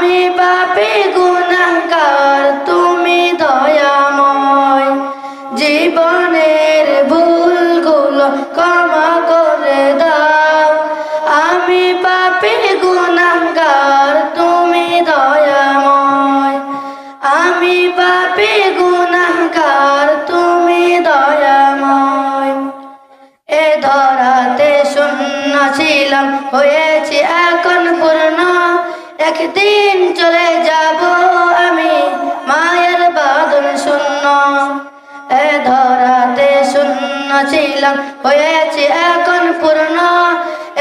আমি পাপি গুণাকার তুমি দয়াময়। জীবনের ভুলগুলো ক্ষমা করে দাও। আমি পাপি গুণাকার তুমি দয়াময়। আমি পাপি গুণাকার তুমি দয়াময়। এ ধরাতে শূন্য ছিলাম হয়েছি এখন পূর্ণ একদিন চলে যাব আমি মায়ের বাদন শূন্য। এ ধরাতে শূন্য ছিলাম, হয়েছে এখন পূর্ণ।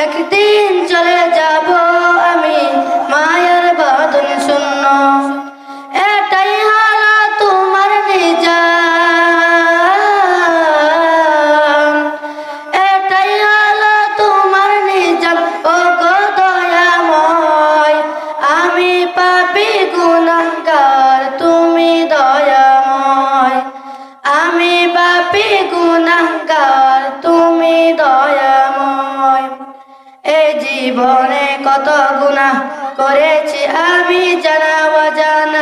একদিন চলে যাব আমি পাপি গুণাগার তুমি দয়াময়। আমি পাপি গুণাগার তুমি দয়াময়। এ জীবনে কত গুনাহ করেছি আমি জানা অজানা।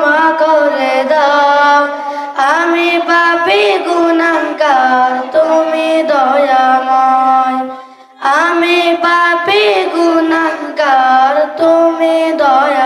পাপে গুণাগার তুমি দয়া